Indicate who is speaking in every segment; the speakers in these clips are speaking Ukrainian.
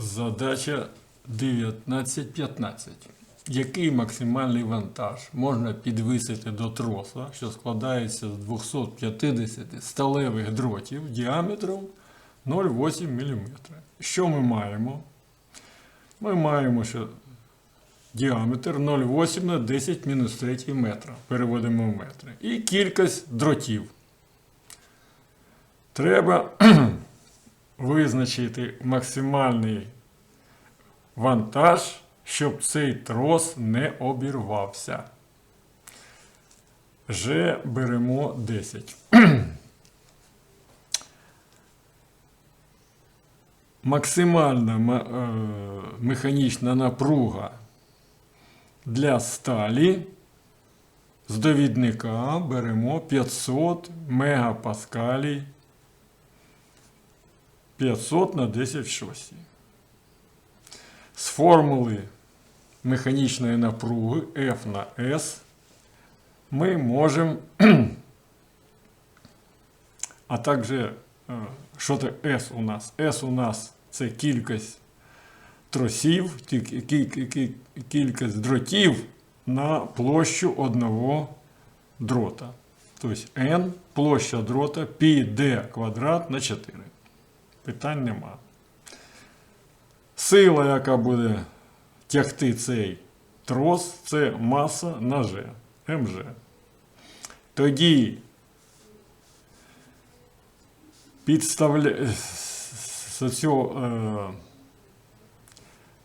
Speaker 1: Задача 19.15. Який максимальний вантаж можна підвисити до троса, що складається з 250 сталевих дротів діаметром 0,8 мм? Що ми маємо? Ми маємо, що діаметр 0,8 на 10 мінус 3 метра. Переводимо в метри. І кількість дротів. Треба визначити максимальний вантаж, щоб цей трос не обірвався. Вже беремо 10. Максимальна е, механічна напруга для сталі з довідника беремо 500 мегапаскалій 500 на 10 в. З формули механічної напруги F на S ми можемо, а також, е, що це S у нас? S у нас це кількість тросів, кількість дротів на площу одного дрота. Тобто N площа дрота пі d квадрат на 4. Питань нема. Сила, яка буде тягти цей трос, це маса на G, МЖ. Тоді підставля... з цього, е...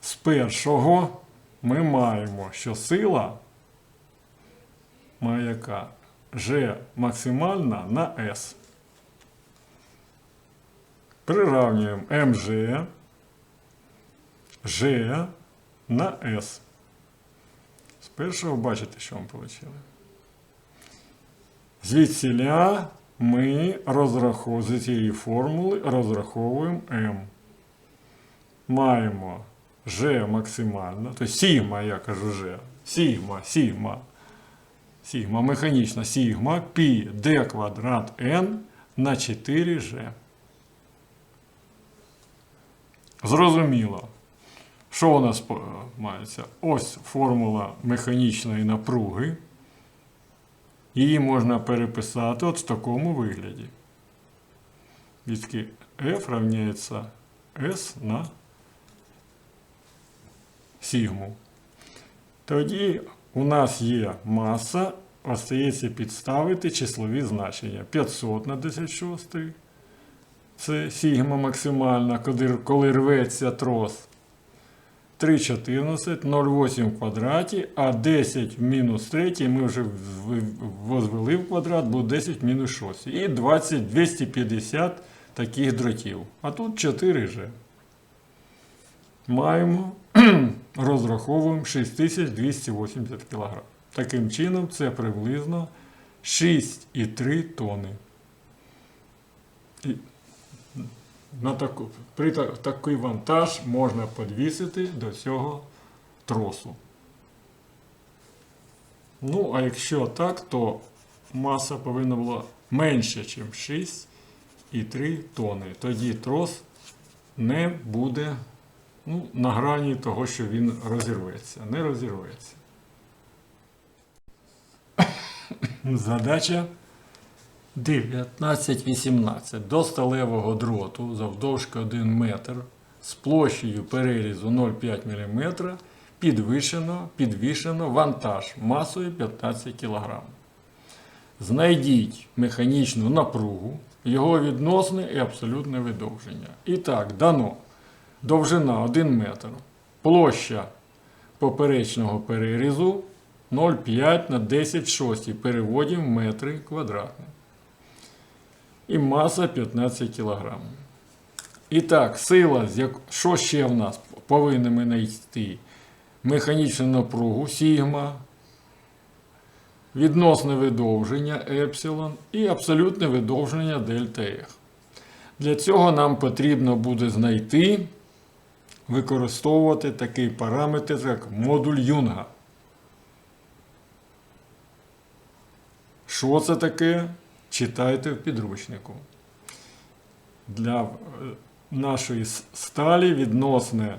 Speaker 1: з першого ми маємо, що сила має яка G максимальна на S. Приравнюємо МЖ G на S. З першого бачите, що ми отримали. Звідсіля ми розраховуємо з цієї формули розраховуємо M. Маємо G максимально, тобто сігма, я кажу G, сігма, сігма, сігма, механічна сігма, пі d квадрат n на 4G. Зрозуміло. Що у нас мається? Ось формула механічної напруги. Її можна переписати от в такому вигляді. Відки F равняється S на сігму. Тоді у нас є маса, остається підставити числові значення. 500 на 10 шостий. Це сігма максимальна, коли, рветься трос. 3,14, 0,8 в квадраті, а 10 в мінус 3 ми вже возвели в квадрат, буде 10 в мінус 6. І 20, 250 таких дротів. А тут 4 же. Маємо, розраховуємо 6280 кг. Таким чином, це приблизно 6,3 тони. І на таку, при та- такий вантаж можна підвісити до цього тросу. Ну, а якщо так, то маса повинна була менше, ніж 6,3 тони. Тоді трос не буде ну, на грані того, що він розірветься. Не розірветься. Задача 19-18 до сталевого дроту завдовжки 1 метр з площею перерізу 0,5 мм підвищено, підвішено вантаж масою 15 кг. Знайдіть механічну напругу, його відносне і абсолютне видовження. І так, дано. Довжина 1 метр, площа поперечного перерізу 0,5 на 10 в шостій, в метри квадратні і маса 15 кг. І так, сила, що ще в нас повинні ми знайти? Механічну напругу сігма, відносне видовження епсилон і абсолютне видовження дельта F. Для цього нам потрібно буде знайти, використовувати такий параметр, як модуль Юнга. Що це таке? Читайте в підручнику. Для е, нашої сталі відносне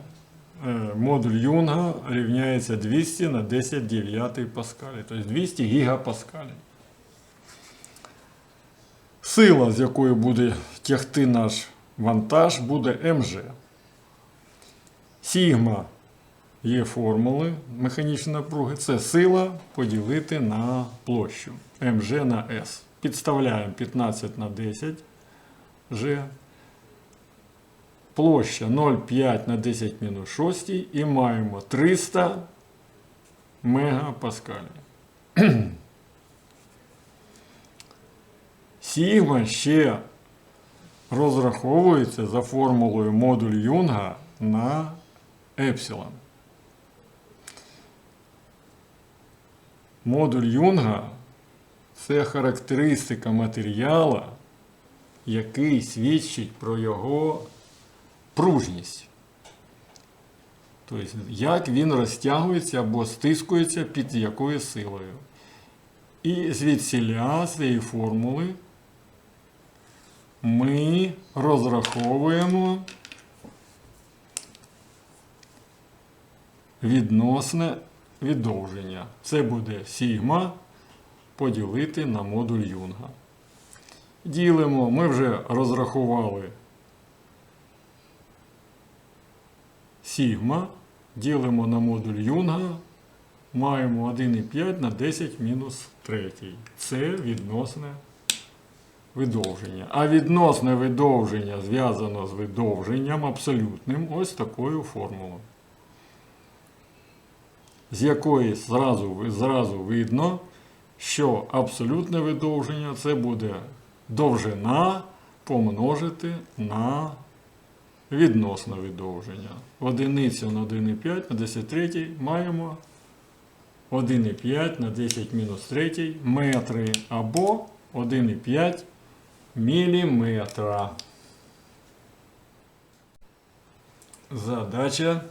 Speaker 1: е, модуль Юнга рівняється 200 на 10 дев'ятий паскалі, тобто 200 гігапаскалів. Сила, з якою буде тягти наш вантаж, буде МЖ. Сігма є формули механічної напруги. Це сила поділити на площу МЖ на С. Підставляємо 15 на 10 G. Площа 0,5 на 10 мінус 6 і маємо 300 мегапаскалів. Сігма ще розраховується за формулою модуль Юнга на епсилон. Модуль Юнга це характеристика матеріала, який свідчить про його пружність. Тобто, як він розтягується або стискується під якою силою. І звідсіля цієї формули ми розраховуємо відносне відовження. Це буде сігма поділити на модуль Юнга. Ділимо, ми вже розрахували сігма, ділимо на модуль Юнга, маємо 1,5 на 10 мінус 3. Це відносне видовження. А відносне видовження зв'язано з видовженням абсолютним ось такою формулою. З якої зразу, зразу видно, що абсолютне видовження це буде довжина помножити на відносне видовження. Одиницю на 1,5 на 10 третій маємо 1,5 на 10 мінус 3 метри або 1,5 міліметра. Задача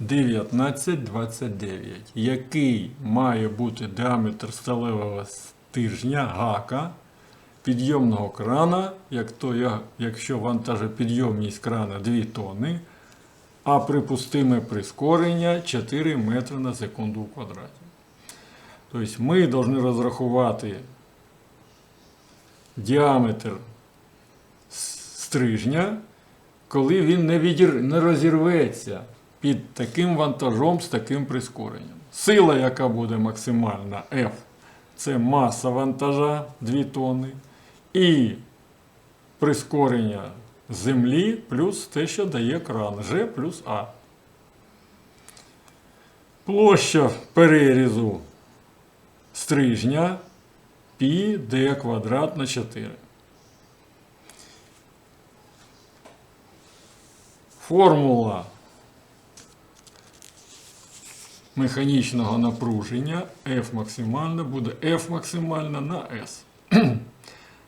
Speaker 1: 1929. Який має бути діаметр сталевого стержня гака підйомного крана, як то, якщо вантажопідйомність крана 2 тонни, а припустиме прискорення 4 метри на секунду в квадраті. Тобто ми повинні розрахувати діаметр стрижня, коли він не, відір... не розірветься під таким вантажом з таким прискоренням. Сила, яка буде максимальна F, це маса вантажа 2 тонни. І прискорення землі плюс те, що дає кран G плюс А. Площа перерізу стрижня π d квадрат на 4. Формула механічного напруження F максимальна буде F максимальна на S.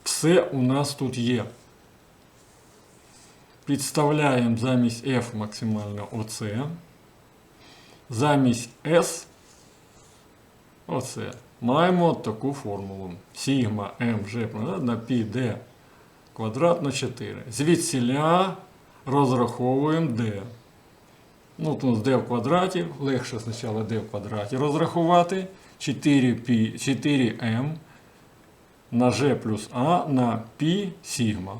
Speaker 1: Все у нас тут є. Підставляємо замість F максимально оце. Замість S оце. Маємо таку формулу. Сігма квадрат на π d квадрат на 4. Звідсіля розраховуємо d. Ну, тут d в квадраті, легше спочатку d в квадраті розрахувати. 4π, 4m на g плюс а на π сігма.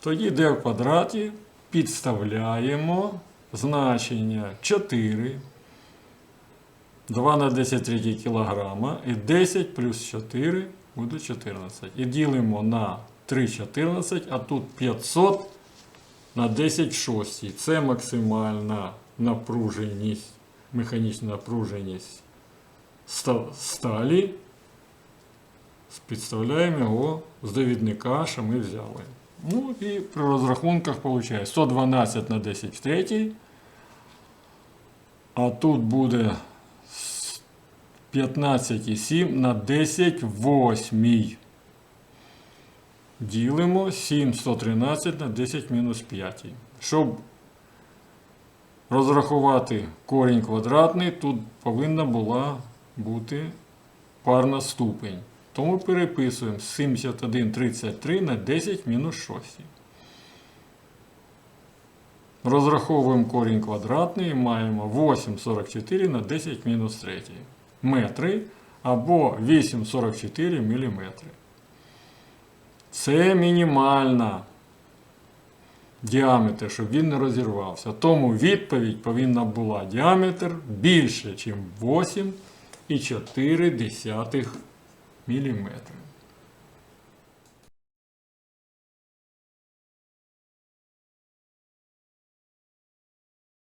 Speaker 1: Тоді d в квадраті підставляємо значення 4, 2 на 10 третій кілограма і 10 плюс 4 буде 14. І ділимо на 3,14, а тут 500 на 10 в. Це максимальна напруженість, механічна напруженість сталі. Підставляємо його з довідника, що ми взяли. Ну і при розрахунках виходить 112 на 10 в третій. А тут буде 15,7 на 10 в. Ділимо 7 113 на 10 мінус 5. Щоб розрахувати корінь квадратний, тут повинна була бути парна ступень. Тому переписуємо 71,33 на 10 мінус 6. Розраховуємо корінь квадратний і маємо 8,44 на 10 мінус 3 метри або 8,44 міліметри. Це мінімальна діаметр, щоб він не розірвався. Тому відповідь повинна була діаметр більше, ніж 8,4 мм.